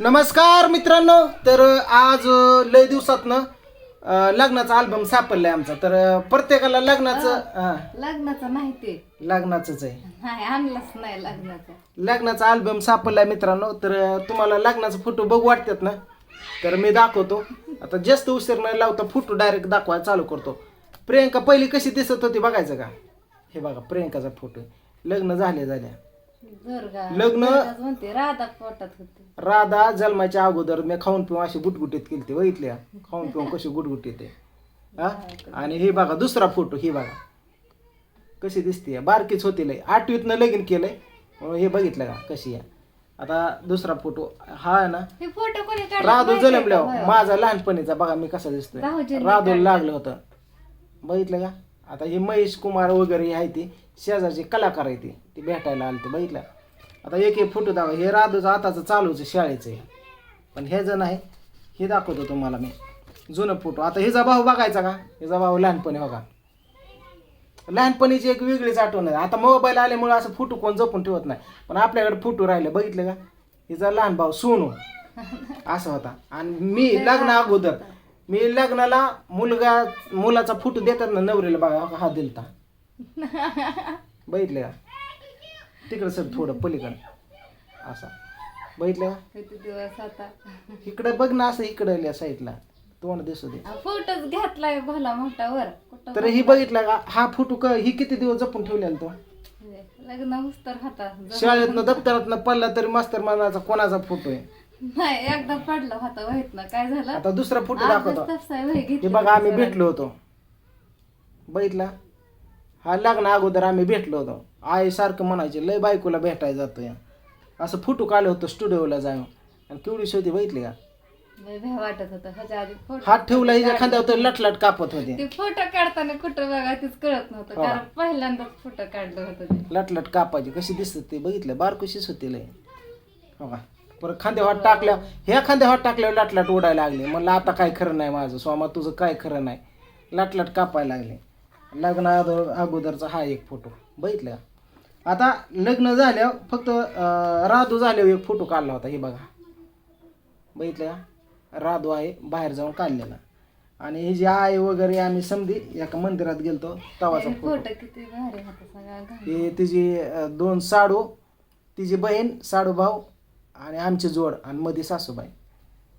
नमस्कार मित्रांनो तर आज लय दिवसातनं लग्नाचा अल्बम सापडलाय आमचा. तर प्रत्येकाला लग्नाचं हा, लग्नाचं नाही ते लग्नाचंच आहे. नाही आणलंच नाही लग्नाचं. लग्नाचा अल्बम सापडलाय मित्रांनो तर तुम्हाला लग्नाचा फोटो बघू वाटतात ना? तर मी दाखवतो. आता जास्त उशीर न लावता फोटो डायरेक्ट दाखवायला चालू करतो. प्रियंका पहिली कशी दिसत होती बघायचं का? हे बघा प्रियंकाचा फोटो लग्न झाले झाल्या दुर्गा लग्न- दुर्गाच म्हणते राधा पोटात होते. राधा जन्माच्या अगोदर मी खाऊन पिऊन अशी गुटगुटीत केली ती बघितली का? खाऊन पिऊन कशी गुटगुटीत आहे. हा? आणि हे बघा दुसरा फोटो ही बघा. कशी दिसते बारकीच होती लय. आठवीतनं लगीन केलंय. म्हणून हे बघितलं का कशी आहे. आता दुसरा फोटो हा आहे ना. हे फोटो कोणी काढले राधू का? माझा लहानपणीचा बघा मी कसा दिसतोय. राधूला लागलं होतं. बघितलं का? आता हे महेश कुमार वगैरे आहे ती शेजारचे कलाकार आहे ती ती भेटायला आले ते बघितलं. आता एक एक फोटो दाखव हे राधूचं आताचं चालूच आहे शाळेचं आहे. पण हे जण आहे हे दाखवतो तुम्हाला मी. जुनं फोटो. आता हिचा भाऊ बघायचा का? हिचा भाऊ लहानपणी बघा. लहानपणीची एक वेगळीच आठवण आहे. आता मोबाईल आल्यामुळे असं फोटो कोण जपून ठेवत नाही. पण आपल्याकडे फोटो राहिले बघितले का? हिचा लहान भाऊ सोनू. असा होता. आणि मी लग्न अगोदर मी लग्नाला मुलगा मुलाचा फोटो देतात ना नवरीला बघा हा दिलता. बघितले का? तिकडं सर थोडं पलीकडं. असा. बघितलं का? किती दिवस आता? इकडं बघ ना असं इकडं साईडला. तोंड दिसू दे. फोटोच घेतलाय भला मोठा वर. कुठं तर ही बघितला का? हा फोटो क ही किती दिवस जपून ठेवलेला तो? लग्न होस तर होता शाळेतनं दप्तरातनं पडला तरी मास्तर मानाचा कोणाचा फोटो आहे? नाही एकदा पडला होता वहीत ना. काय झालं? आता दुसरा फोटो दाखवतो. हे बघा आम्ही भेटलो होतो. बघितला? हा लग्न अगोदर आम्ही भेटलो होतो. आई सारखं म्हणायचे लय बायकोला भेटायला जातोय. असं फोटो काढलं होतं स्टुडिओला जाऊन. आणि केवढी होती बघितली का? वाटत होतं. ह्याच्या आधी फोटो हात ठेवला हिच्या खांद्यावर तर लटलट कापत होते. ते फोटो काढताना कुठं बघा तेच कळत नव्हतं. हा. कारण पहिल्यांदाच फोटो काढलं होतं ते. लटलट कापायची. कशी दिसत ते बघितलं. बारकुशीच होती लय. हो का? परत खांद्या हात टाकल्या ह्या खांद्या हात टाकल्यावर लटलट उडायला लागले. म्हणलं आता काय खरं नाही माझं. स्वामा तुझं काय खरं नाही? लटलट कापायला लागले. लग्न अगोदर अगोदरचा हा एक फोटो. बघितलं? आता लग्न झाल्यावर फक्त राधू झाल्यावर एक फोटो काढला होता. हे बघा. बघितलं का? राधू आहे बाहेर जाऊन काढलेला. आणि ही जी आई वगैरे आम्ही समधी एका मंदिरात गेलतो तवाचा फोटो. हे तिची दोन साडू तिची बहीण साडू भाऊ आणि आमची जोड आणि मध्ये सासूबाई.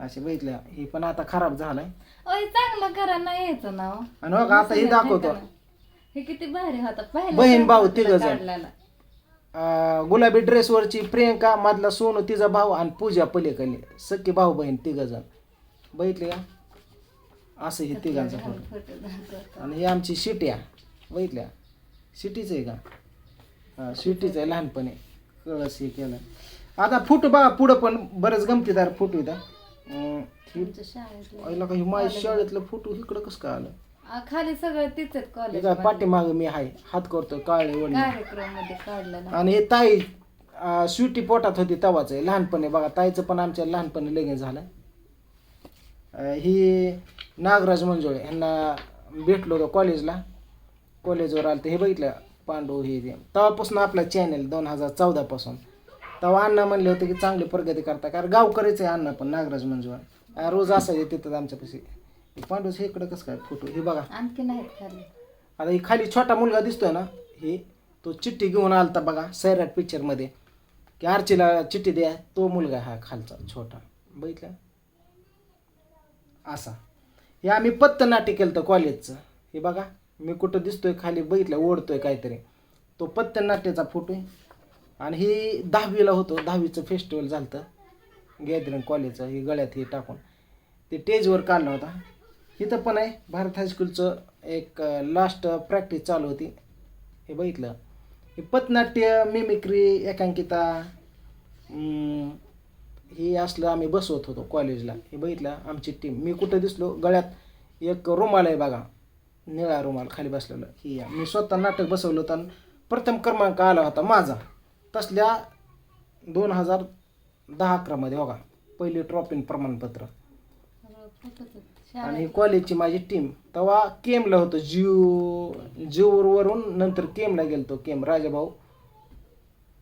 असे बघितल्या. ही पण आता खराब झालाय. ओय चांगलं करा यायचं नाव. आणि हो का आता हे दाखवतो. हे किती भारी होता. पहिला बहीण भाऊ तिघं जण. काढलेला. अं, गुलाबी ड्रेसवरची प्रियंका मधला सोनू तिचा भाऊ आणि पूजा पलीकडे सख्खी भाऊ बहीण तिघ जण. बघितले का? असं हे तिघांचा फोटो. आणि ही आमची शिट्या. बघितल्या? सिटीच आहे का? हा सिटीच आहे लहानपणी. कळस हे केलं. आता फोटो बघा पुढं पण बरेच गमतीदार फोटो इथं आमच्या शाळेतले. आईला का ही माझ्या शाळेतलं फोटो इकडं कसं काय आलं? आ, खाली सगळं तिथेच हे कॉलेज काय पाठीमागं मी आहे हात करतो काळे वडले कार्यक्रममध्ये काढलेला आणि हे ताई अं, स्वीटी पोटात होती तवाच आहे लहानपणी बघा ताईचं पण आमच्या लहानपणी लगीन झालं. अं, ही नागराज मंजुळे ह्यांना भेटलो होतो कॉलेजला. कॉलेजवर आलं तर हे बघितलं पांडू हे ते. तेव्हापासून आपला चॅनल दोन हजार चौदापासून. तेव्हा अण्णा म्हणले होते की चांगली प्रगती करता कारण गावकरीच आहे अण्णा पण नागराज मंजुळा. रोज असायचे तिथं आमच्यापाशी. पांडूच हे इकडं कसं काय फोटो? हे बघा. आणखी नाहीत खाली. आता ही खाली छोटा मुलगा दिसतोय ना ही तो चिठ्ठी घेऊन आलता बघा सैराट पिक्चरमध्ये की आर्चीला चिठ्ठी द्या तो मुलगा हा खालचा छोटा. बघितलं? असा. हे आम्ही पत्तनाट्य केलं होतं कॉलेजचं हे बघा मी कुठं दिसतोय खाली बघितलं ओढतोय काहीतरी. तो पत्तनाट्याचा फोटो आहे. आणि ही दहावीला होतो दहावीचं फेस्टिवल झालं होतं गॅदरिंग कॉलेजचं हे गळ्यात हे टाकून. ते टेजवर काढला होता. इथं पण आहे भारत हायस्कूलचं एक लास्ट प्रॅक्टिस चालू होती. हे बघितलं. हे पथनाट्य मिमिक्री एकांकिता हे असलं आम्ही बसवत होतो कॉलेजला हे बघितलं आमची टीम मी कुठं दिसलो? गळ्यात एक रुमाल आहे बघा. निळा रुमाल खाली बसलेलं. ही या. मी स्वतः नाटक बसवलं होतं आणि प्रथम क्रमांक आला होता माझा. तसल्या दोन हजार दहा अकरामध्ये बघा पहिली ट्रॉफी प्रमाणपत्र. सगळं फोटोच आहेत. आणि कॉलेजची माझी टीम तेव्हा केमला होतो जीव जीववरून नंतर केमला गेलतो. केम राजाभाऊ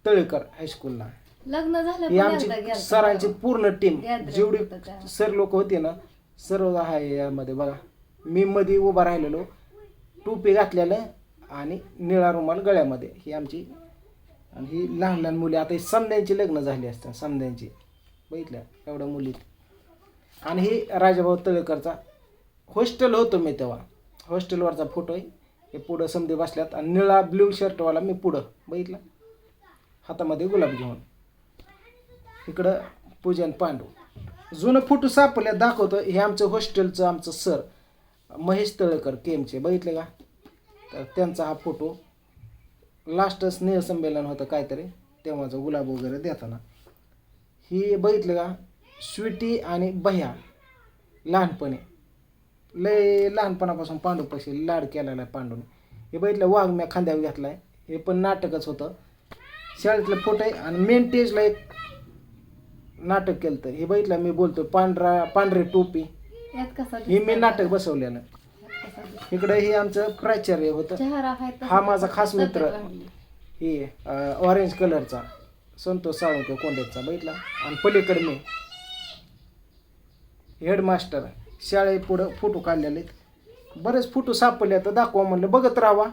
तळेकर हायस्कूलला लग्न झालं ही आमची सरांची. पूर्ण टीम जेवढी. सर लोक होते ना सर्व आहे यामध्ये बघा. मी मध्ये उभा राहिलेलो. टोपी घातलेलं आणि निळा रुमाल गळ्यामध्ये. ही आमची आणि ही लहान लहान मुली आता ही समद्यांची लग्न झाली असतात समद्यांची. बघितल्या एवढ्या मुलीत. आणि ही राजाभाऊ तळेकरचा हॉस्टेल होतो मी तेव्हा. हॉस्टेलवरचा फोटो आहे. हे पुढं समधी बसल्यात आणि निळा ब्ल्यू शर्टवाला मी पुढं. बघितला? हातामध्ये गुलाब घेऊन. इकडं पूजन पांडू. जुनं फोटो सापडल्या दाखवतो. हे आमचं हॉस्टेलचं आमचं सर महेश तळेकर केमचे बघितले का? तर त्यांचा हा फोटो लास्ट स्नेह संमेलन होतं काहीतरी तेव्हाचं गुलाब वगैरे देताना. ही बघितलं का? स्वीटी आणि बह्या लहानपणी. लय लहानपणापासून पांडूपाशी लाड केलेला आहे पांडूने. हे बघितलं वाघ म्या खांद्यावर घेतलाय. हे पण नाटकच होतं. शाळेतलं फोटो आहे आणि मेन टेजला एक नाटक केलं तर हे बघितलं मी बोलतो पांढरा पांढरी टोपी. हे मी? नाटक बसवलेलं? इकडे हे आमचं प्राचार्य होतं. हा माझा खास मित्र. हे ऑरेंज कलरचा संतोष साळुंके कोंडेचा बघितला. आणि पलीकडे मी. हेडमास्टर शाळे पुढं फोटो काढलेले आहेत. बरेच फोटो सापडले तर दाखवा म्हणलं. बघत राहावा.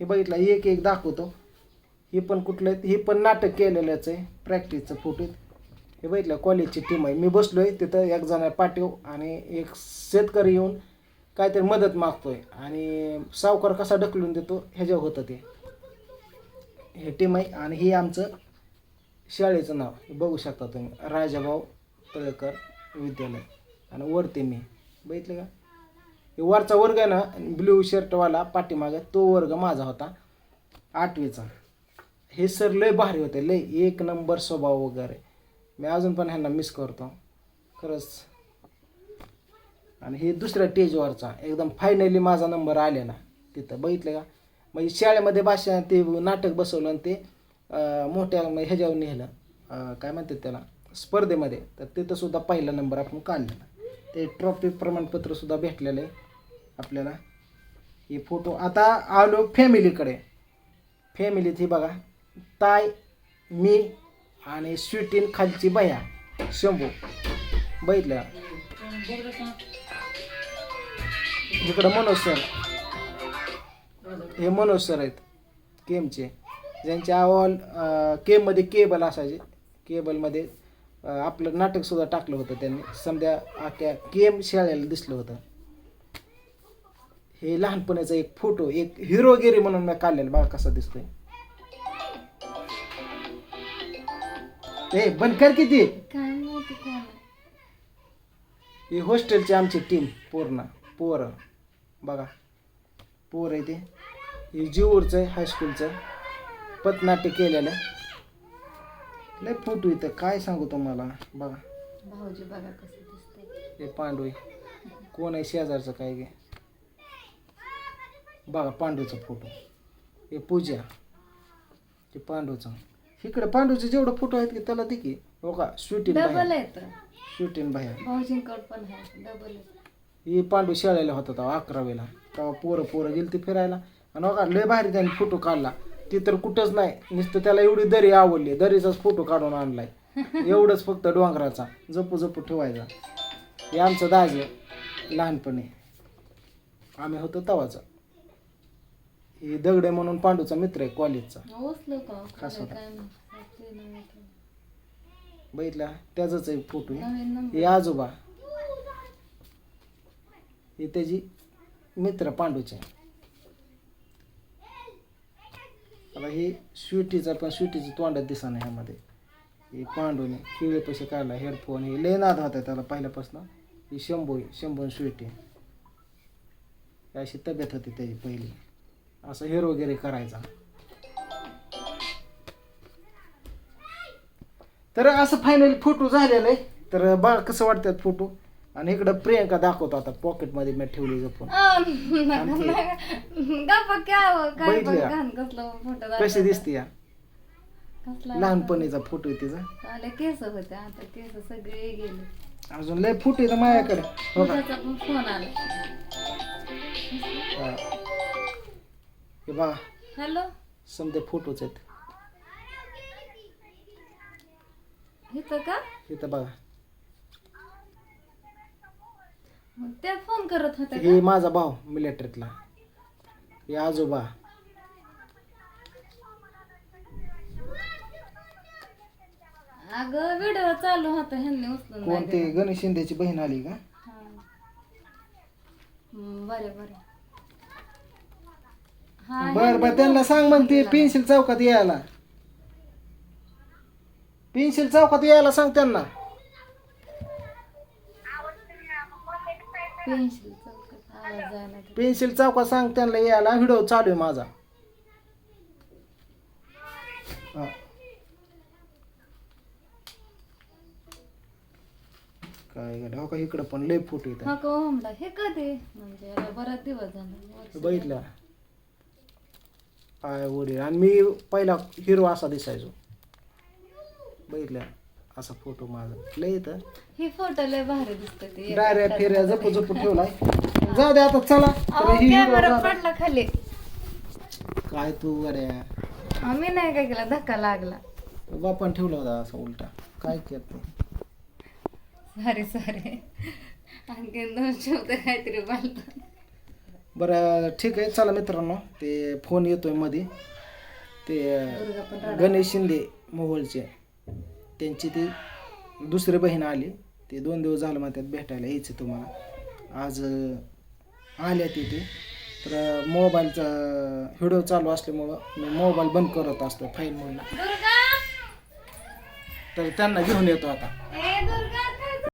हे बघितला एक एक दाखवतो. हे पण कुठलं हे पण नाटक केलेलंच आहे. प्रॅक्टिसचं फोटो हे बघितलं कॉलेजची टीम आहे. मी बसलो आहे तिथं एक जण पाटीव आणि एक शेतकरी येऊन काहीतरी मदत मागतोय. आणि सावकार कसा ढकलून देतो ह्याच्यावर होतं ते. हे टीम आहे आणि हे आमचं शाळेचं नाव हे बघू शकता तुम्ही राजाभाऊ तळेकर विद्यालय. आणि वरती मी. बघितलं का? हे वरचा वर्ग आहे ना ब्ल्यू शर्टवाला पाठीमागे तो वर्ग माझा होता आठवीचा. हे सर लय भारी होते लय एक नंबर स्वभाव वगैरे. मी अजून पण ह्यांना मिस करतो. खरंच आणि हे दुसऱ्या टेजवरचा एकदम फायनली माझा नंबर आलेला. तिथं बघितलं का? म्हणजे शाळेमध्ये भाषा ते नाटक बसवलं आणि ते मोठ्या ह्याच्यावर नेलं. काय म्हणतात त्याला? स्पर्धेमध्ये. तर तिथंसुद्धा पहिला नंबर आपण काढलेला. ते ट्रॉफी प्रमाणपत्रसुद्धा भेटलेलं आहे आपल्याला. हे फोटो आता आलो फॅमिलीकडे फॅमिलीत ही बघा. ताय मी आणि स्वीटीन खालची बया शंभू. बघितलं इकडं मनोज सर हे मनोज सर आहेत केमचे. ज्यांचे अहवाल केममध्ये केबल असायचे. केबलमध्ये आपलं नाटकसुद्धा टाकलं होतं त्यांनी. समजा अख्या केम शाळेला दिसलं होतं. हे लहानपणाचा एक फोटो एक हिरोगिरी म्हणून मी काढलेला. बघा कसा दिसतोय. ए बंद कर किती? ही हॉस्टेलची आमची टीम पूर्ण. पोरं. बघा. पोर आहे ते. हे जीवूरचं आहे हायस्कूलचं पथनाट्य केलेलं लय फोटो इथं. काय सांगू तुम्हाला? बघा. भाऊजी बघा कसं दिसतंय. हे पांडू आहे कोण आहे शेजारचं काय गे? बघा पांडूचा फोटो. हे पूजा. ते पांडूचं. इकडे पांडूचे जेवढं फोटो आहेत की त्याला ते की. हो का? स्वीटीन डबल बाहेर. आहे तर स्वीटीन बाहेर. भाऊजींकड पण आहे. डबल आहे ही पांडू शाळेला होता तेव्हा अकरावीला. तेव्हा पोरं पोरं गेली ती फिरायला. आणि बघा लय भारी त्याने फोटो काढला. ती तर कुठंच नाही. नुसतं त्याला एवढी दरी आवडली. दरीचाच फोटो काढून आणलाय. एवढंच फक्त डोंगराचा. जपू जपू ठेवायचा. हे आमचं दाज लहानपणी. आम्ही होतो तवाचा. ही दगडे म्हणून पांडूचा मित्र आहे कॉलेजचा. खास होता. बघितला? त्याचाच आहे फोटो हे आजोबा. हे त्याची मित्र पांडूचे आता हे स्वीटीचा पण स्वीटीचं तोंडात दिसा नाही ह्यामध्ये. हे पांडूने किळे पैसे काढला हेडफोन हे लय नाद होता त्याला पहिल्यापासून. ही शंभू आहे शंभू स्वीटी अशी तब्येत होती त्याची पहिली. असं हेर वगैरे करायचा. तर असं फायनली फोटो झालेला आहे. तर बाळ कसं वाटतात फोटो आणि इकडं प्रियंका दाखवतो आता पॉकेटमध्ये मी ठेवली जपून गप्पा काय हो, काय पण बघितली का? घाण कसलं फोटो कशी दिसते या? लहानपणीचा फोटो आहे तिचा. आले केस होते आता केस सगळे गेले. अजून लय फोटो आहे माझ्याकडे. हो का? त्याचा पण फोन आला. हा. हे बघा. हॅलो? समजा फोटोच आहेत. इथं का? इथं बघा. मग त्या फोन करत होत्या हे माझा भाऊ मिलिटरीतला हे आजोबा. अगं व्हिडिओ चालू होता ह्यांनी उचलून नाही कोणते दिला. गणेश शिंदेची बहीण आली का? हा. हम्म, बरे बरे. हा बर ह्यांनी बर त्यांना सांग मग ते पेन्सिल चौकात यायला. पेन्सिल चौकात यायला सांग त्यांना. पेन्सिल चौकात आवाज जायला लागला. पेन्सिल चौकात सांग त्यांना यायला व्हिडिओ चालू आहे माझा. हा. काय गड्या, हो का इकडं पण लय फोटो येतात. हा का ओमला हे कधी म्हणजे याला बराच दिवस झाला बघितलं. आय वडील आणि मी पहिला हिरो असा दिसायचो. बघितलं? असा फोटो माझा. लय येतं. ही फोटो लय भारी दिसते ते. डायऱ्या फेऱ्या जपू जपू ठेवलाय. जाऊ दे आता चला. तर ही. पडला खाली. काय तू गड्या आम्ही नाही काय केला धक्का लागला. बापान ठेवला होता असा उलटा. काय केलं तू? सॉरी सॉरी आणखीन दोन शब्द काहीतरी बोलतो. बरं ठीक आहे. चला मित्रांनो ते फोन येतोयमध्ये ते. गणेश शिंदे मोहोळचे. त्यांची ती दुसरी बहीण आली. ते दोन दिवस झालं म्हणतात भेटायला यायचं तुम्हाला. आज आल्या तिथे तर मोबाईलचा व्हिडिओ चालू असल्यामुळं मी मोबाईल बंद करत असतो फाईल म्हणून तर त्यांना घेऊन येतो आता. ए